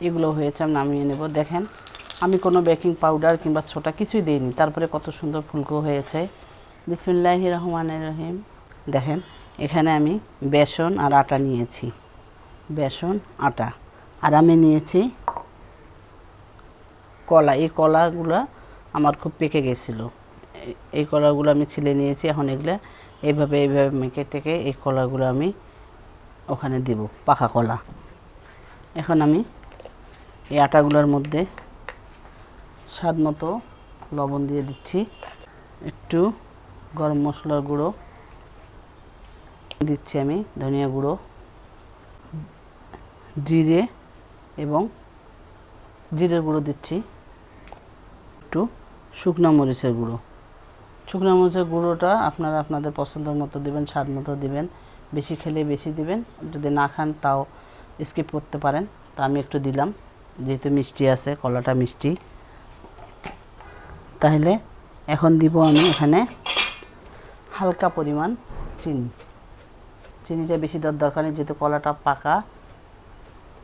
এগুলো হয়েছে, আমি নামিয়ে নেব। দেখেন, আমি কোনো বেকিং পাউডার কিংবা ছোটা কিছুই দিইনি। তারপরে কত সুন্দর ফুলকো হয়েছে। বিসমিল্লাহি রহমানের রহিম। দেখেন, এখানে আমি বেসন আর আটা নিয়েছি। বেসন, আটা। আর আমি নিয়েছি কলা। এই কলাগুলো আমার খুব পেকে গেছিল। এই- কলাগুলো আমি ছিলে নিয়েছি, এখন এগুলো এইভাবে এইভাবে মেখে টেকে এই কলাগুলো আমি ওখানে দিব, পাকা কলা। এখন আমি এই আটাগুলোর মধ্যে স্বাদ মতো লবণ দিয়ে দিচ্ছি। একটু গরম মশলার গুঁড়ো দিচ্ছি আমি, ধনিয়া গুঁড়ো, জিরে এবং জিরের গুঁড়ো দিচ্ছি। একটু শুকনো মরিচের গুঁড়ো। শুকনো মরিচের গুঁড়োটা আপনারা আপনাদের পছন্দ মতো দিবেন, স্বাদ মতো দিবেন। বেশি খেলে বেশি দিবেন। যদি না খান তাও স্কিপ করতে পারেন। তা আমি একটু দিলাম। যেহেতু মিষ্টি আছে, কলাটা মিষ্টি। তাহলে এখন দিব আমি এখানে হালকা পরিমাণ চিনি। চিনিটা বেশি দেওয়ার দরকার নেই, যেহেতু কলাটা পাকা,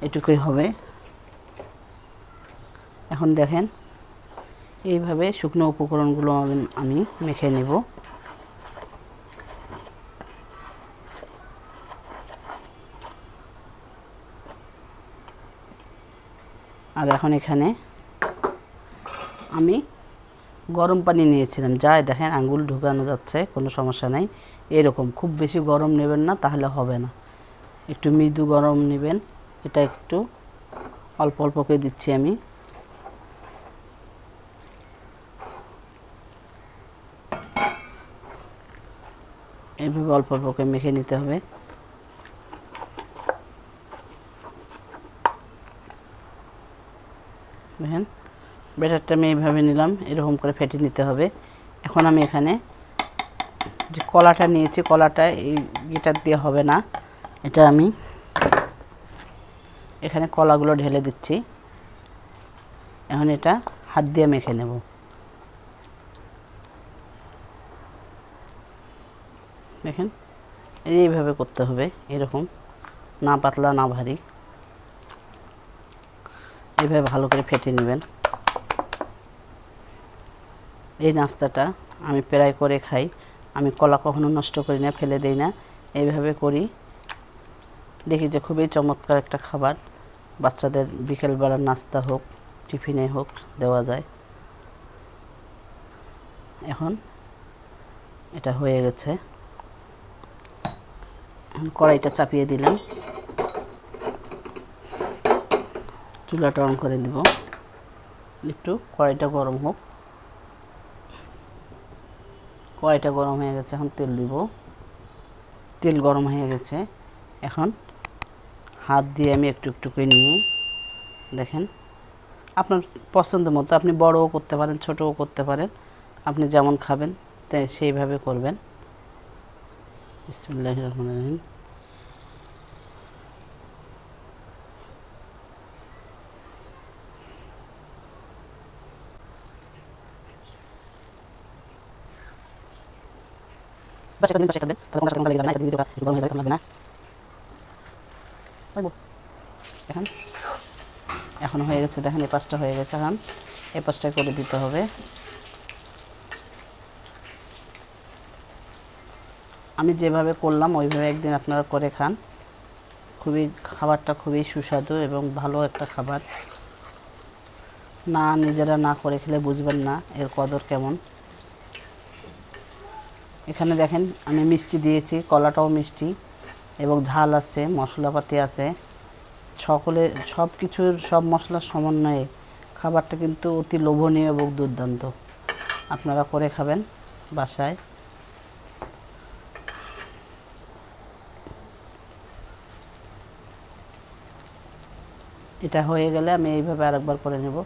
এটুকুই হবে। এখন দেখেন, এইভাবে শুকনো উপকরণগুলো আমি- মেখে নেব। আর এখন এখানে আমি গরম পানি নিয়েছিলাম। যাই দেখেন, আঙ্গুল ঢুকানো যাচ্ছে, কোনো সমস্যা নাই। এরকম, খুব বেশি গরম নেবেন না, তাহলে হবে না। একটু মৃদু গরম নেবেন, এটা একটু অল্প অল্প করে দিচ্ছি আমি। এভাবে অল্প অল্প করে মেখে নিতে হবে। দেখেন, ব্যাটারটা আমি এইভাবে নিলাম, এরকম করে ফেটে নিতে হবে। এখন আমি এখানে যে কলাটা নিয়েছি, কলাটা এই এটা দিয়ে হবে না। এটা আমি এখানে কলাগুলো ঢেলে দিচ্ছি। এখন এটা হাত দিয়ে মেখে নেব। দেখেন, এইভাবে করতে হবে, এরকম, না পাতলা, না ভারী। এইভাবে ভালো করে ফেটে নেবেন। এই নাস্তাটা আমি প্রায় করে খাই। আমি কলা কখনো নষ্ট করি না, ফেলে দেই না। এইভাবে করি। দেখি যে খুবই চমৎকার একটা খাবার। বাচ্চাদের বিকেলবেলার নাস্তা হোক, টিফিনে হোক দেওয়া যায়। এখন এটা হয়ে গেছে। কড়াইটা চাপিয়ে দিলাম। চুলাটা অন করে দিব। একটু কড়াইটা গরম হোক। কড়াইটা গরম হয়ে গেছে, এখন তেল দিব। তেল গরম হয়ে গেছে। এখন হাত দিয়ে আমি একটু একটু করে নিয়ে, দেখেন, আপনার পছন্দ মতো আপনি বড়ও করতে পারেন, ছোটও করতে পারেন। আপনি যেমন খাবেন সেইভাবে করবেন। বিসমিল্লাহ রহমান রহিম। করবেন তাহলে যাবে না এটা ভিডিওটা একটু গরম হয়ে যাবে এখন এখন হয়ে গেছে দেখেন এই পাঁচটা হয়ে গেছে এখন এই পাঁচটা করে দিতে হবে আমি যেভাবে করলাম ওইভাবে একদিন আপনারা করে খান খুবই খাবারটা খুবই সুস্বাদু এবং ভালো একটা খাবার না নিজেরা না করে খেলে বুঝবেন না, এর কদর কেমন? এখানে দেখেন আমি মিষ্টি দিয়েছি, কলাটাও মিষ্টি এবং ঝাল আছে, মশলাপাতি আছে। সকলে সব কিছুর সব মশলার সমন্বয়ে খাবারটা কিন্তু অতি লোভনীয় এবং দুর্দান্ত। আপনারা করে খাবেন বাসায়। এটা হয়ে গেলে আমি এইভাবে আরেকবার করে নেব।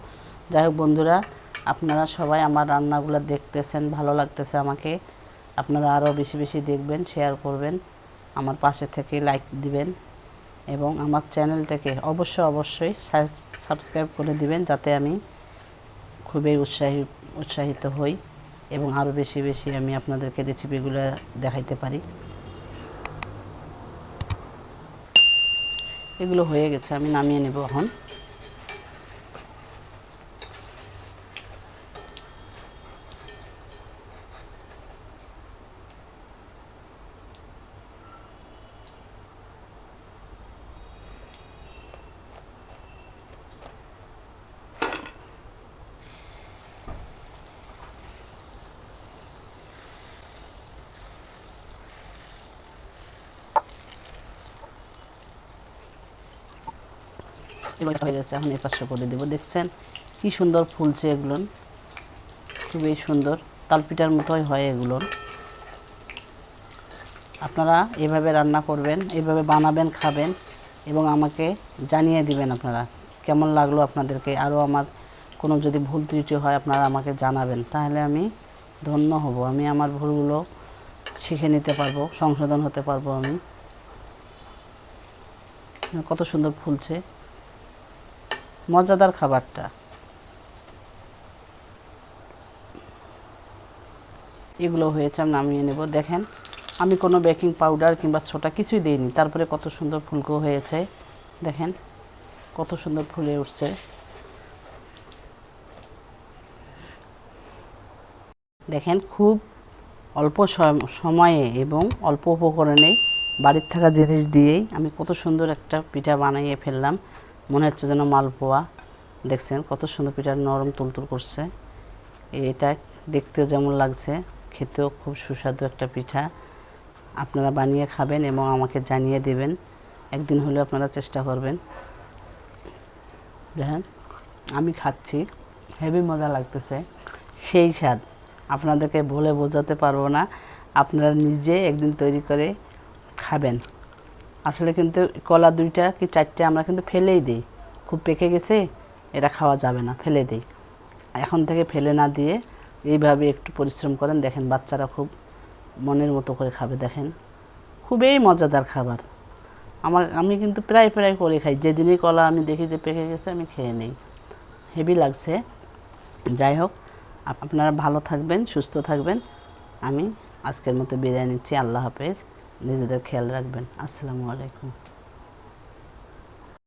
যাই হোক বন্ধুরা, আপনারা সবাই আমার রান্নাগুলো দেখতেছেন, ভালো লাগতেছে আমাকে। আপনারা আরও বেশি বেশি দেখবেন শেয়ার করবেন, আমার পাশে থেকে লাইক দিবেন এবং আমার চ্যানেলটাকে অবশ্যই অবশ্যই সাবস্ক্রাইব করে দিবেন যাতে আমি খুবই উৎসাহী, উৎসাহিত হই এবং আরও বেশি বেশি আমি আপনাদেরকে রেসিপিগুলো দেখাইতে পারি। এগুলো হয়ে গেছে, আমি নামিয়ে নেব এখন। এগুলো হয়ে গেছে এখন এই পাশে করে দেবো। দেখছেন কি সুন্দর ফুলছে এগুলো। খুবই সুন্দর। তালপিঠার মতোই হয় এগুলো। আপনারা এভাবে রান্না করবেন, এভাবে বানাবেন, খাবেন এবং আমাকে জানিয়ে দিবেন আপনারা কেমন লাগল আপনাদেরকে। আরও আমার কোনো যদি ভুল ত্রুটি হয় আপনারা আমাকে জানাবেন, তাহলে আমি ধন্য হব। আমি আমার ভুলগুলো শিখে নিতে পারব, সংশোধন হতে পারব আমি। কত সুন্দর ফুলছে। মজাদার খাবারটা। এগুলো হয়েছে, আমি নামিয়ে নেব। দেখেন, আমি কোনো বেকিং পাউডার কিংবা ছোটা কিছুই দিইনি। তারপরে কত সুন্দর ফুলকো হয়েছে। দেখেন, কত সুন্দর ফুলে উঠছে। দেখেন, খুব অল্প সম- সময়ে এবং অল্প উপকরণে বাড়ির থাকা জিনিস দিয়েই আমি কত সুন্দর একটা পিঠা বানিয়ে ফেললাম। মনে হচ্ছে যেন মালপোয়া। দেখছেন কত সুন্দর পিঠা নরম তুলতুল করছে। এটা দেখতেও যেমন লাগছে, খেতেও খুব সুস্বাদু একটা পিঠা। আপনারা বানিয়ে খাবেন এবং আমাকে জানিয়ে দেবেন। একদিন হলেও আপনারা চেষ্টা করবেন। দেখেন, আমি খাচ্ছি, হেভি মজা লাগতেছে। সেই স্বাদ, আপনাদেরকে বলে বোঝাতে পারব না। আপনারা নিজে একদিন তৈরি করে খাবেন। আসলে কিন্তু কলা দুইটা কি চারটে আমরা কিন্তু ফেলেই দিই। খুব পেকে গেছে, এটা খাওয়া যাবে না, ফেলে দিই। এখন থেকে ফেলে না দিয়ে এইভাবে একটু পরিশ্রম করেন, দেখেন বাচ্চারা খুব মনের মতো করে খাবে, দেখেন। খুবই মজাদার খাবার। আমার, আমি কিন্তু প্রায় প্রায় করে খাই। যেদিনই কলা আমি দেখি যে পেকে গেছে, আমি খেয়ে নিই। হেভি লাগছে। যাই হোক, আপ- আপনারা ভালো থাকবেন, সুস্থ থাকবেন। আমি আজকের মতো বিদায় নিচ্ছি। আল্লাহ হাফেজ। নিজেদের খেয়াল রাখবেন। আসসালামু আলাইকুম।